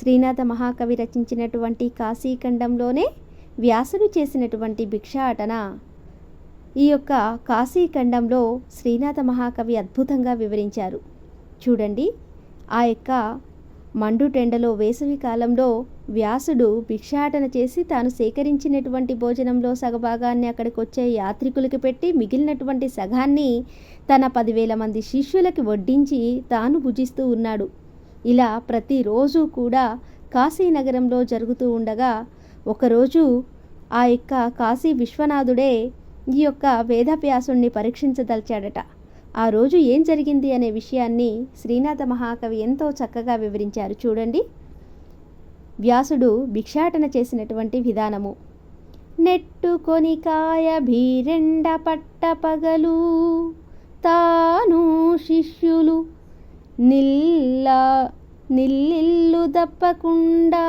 శ్రీనాథ మహాకవి రచించినటువంటి కాశీఖండంలోనే వ్యాసుడు చేసినటువంటి భిక్షాటన. ఈ యొక్క కాశీఖండంలో శ్రీనాథ మహాకవి అద్భుతంగా వివరించారు. చూడండి ఆ యొక్క మండుటెండలో వేసవి కాలంలో వ్యాసుడు భిక్షాటన చేసి తాను సేకరించినటువంటి భోజనంలో సగభాగాన్ని అక్కడికి వచ్చే యాత్రికులకి పెట్టి మిగిలినటువంటి సగాన్ని తన పదివేల మంది శిష్యులకి వడ్డించి తాను భుజిస్తూ ఉన్నాడు. ఇలా ప్రతిరోజు కూడా కాశీనగరంలో జరుగుతూ ఉండగా ఒకరోజు ఆ యొక్క కాశీ విశ్వనాథుడే ఈ యొక్క వేదవ్యాసుణ్ణి పరీక్షించదలిచాడట. ఆ రోజు ఏం జరిగింది అనే విషయాన్ని శ్రీనాథ మహాకవి ఎంతో చక్కగా వివరించారు. చూడండి. వ్యాసుడు భిక్షాటన చేసినటువంటి విధానము. నెట్టుకొని కాయ భీరెండ పట్ట పగలు తాను శిష్యులు నిల్లా నిల్లిల్లు దప్పకుండా.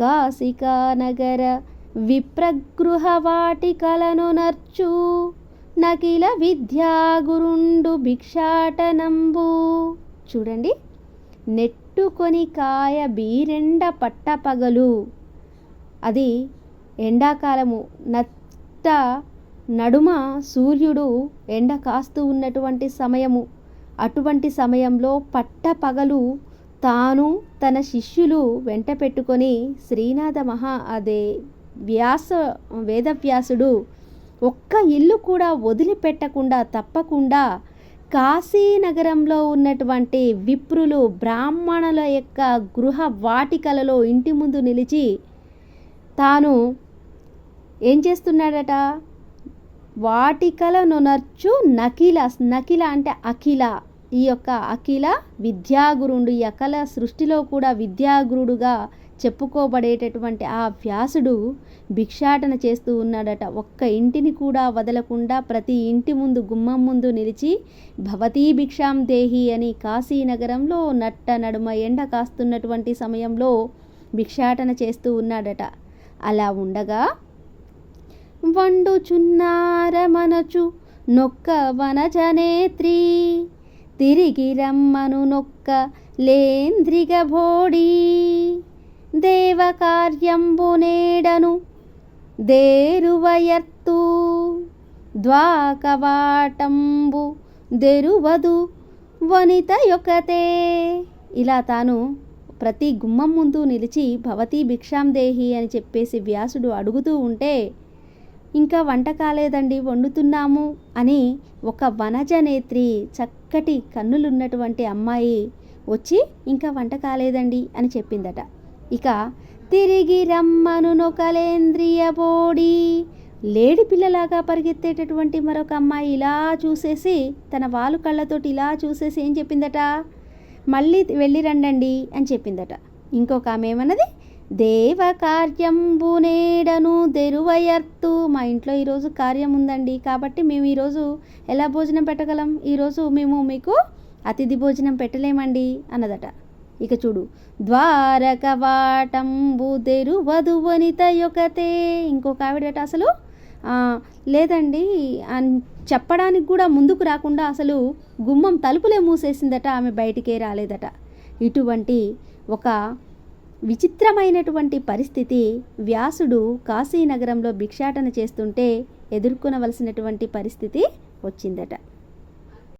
కాశికా నగర విప్రగృహ వాటికలను నర్చు. నకిల విద్యాగురుండు భిక్షాటనంబు చూడండి నెట్టుకొని కాయ బీరెండ పట్టపగలు అది ఎండాకాలము. నత్త నడుమ సూర్యుడు ఎండ కాస్తూ ఉన్నటువంటి సమయము. అటువంటి సమయంలో పట్టపగలు తాను తన శిష్యులు వెంట పెట్టుకొని శ్రీనాథ మహా అదే వ్యాస వేదవ్యాసుడు ఒక్క ఇల్లు కూడా వదిలిపెట్టకుండా తప్పకుండా కాశీనగరంలో ఉన్నటువంటి విప్రులు బ్రాహ్మణుల యొక్క గృహ వాటికలలో ఇంటి ముందు నిలిచి తాను ఏం చేస్తున్నాడట? వాటికల నొనర్చు నకిల నకిల అంటే అఖిల. ఈ యొక్క అఖిల విద్యాగురుడు ఈ అకల సృష్టిలో కూడా విద్యాగురుడుగా చెప్పుకోబడేటటువంటి ఆ వ్యాసుడు భిక్షాటన చేస్తూ ఉన్నాడట. ఒక్క ఇంటిని కూడా వదలకుండా ప్రతి ఇంటి ముందు గుమ్మం ముందు నిలిచి భవతీ భిక్షాం దేహి అని కాశీనగరంలో నట్ట నడుమ ఎండ కాస్తున్నటువంటి సమయంలో భిక్షాటన చేస్తూ ఉన్నాడట. అలా ఉండగా వండుచున్నారమనచు నొక్క వనజనేత్రి తిరిగి రమ్మను నొక్క లేంద్రిగ భోడీ. దేవకార్యంబు నేడను దేరువయర్తు. ద్వాకవాటంబు దెరువదు వనిత యొకతే ఇలా తాను ప్రతి గుమ్మం ముందు నిలిచి భవతి భిక్షాం దేహి అని చెప్పేసి వ్యాసుడు అడుగుతూ ఉంటే ఇంకా వంట కాలేదండి వండుతున్నాము అని ఒక వనజ నేత్రి చక్కటి కన్నులున్నటువంటి అమ్మాయి వచ్చి ఇంకా వంట కాలేదండి అని చెప్పిందట. ఇక తిరిగి రమ్మను నొకలేంద్రియ బోడి. లేడి పిల్లలాగా పరిగెత్తేటటువంటి మరొక అమ్మాయి ఇలా చూసేసి తన వాలు కళ్ళతోటి ఇలా చూసేసి ఏం చెప్పిందట? మళ్ళీ వెళ్ళి రండండి అని చెప్పిందట. ఇంకొక ఆమె ఏమన్నది? దేవ దెరువయర్తు మా ఇంట్లో ఈరోజు కార్యం ఉందండి. కాబట్టి మేము ఈరోజు ఎలా భోజనం పెట్టగలం? ఈరోజు మేము మీకు అతిథి భోజనం పెట్టలేమండి అన్నదట. ఇక చూడు. ద్వారక వాటంబు దెరువదు వనిత యొకతే. ఇంకొక ఆవిడట అసలు లేదండి అని చెప్పడానికి కూడా ముందుకు రాకుండా అసలు గుమ్మం తలుపులే మూసేసిందట. ఆమె బయటికే రాలేదట. ఇటువంటి ఒక విచిత్రమైనటువంటి పరిస్థితి. వ్యాసుడు కాశీనగరంలో భిక్షాటన చేస్తుంటే ఎదుర్కొనవలసినటువంటి పరిస్థితి వచ్చిందట.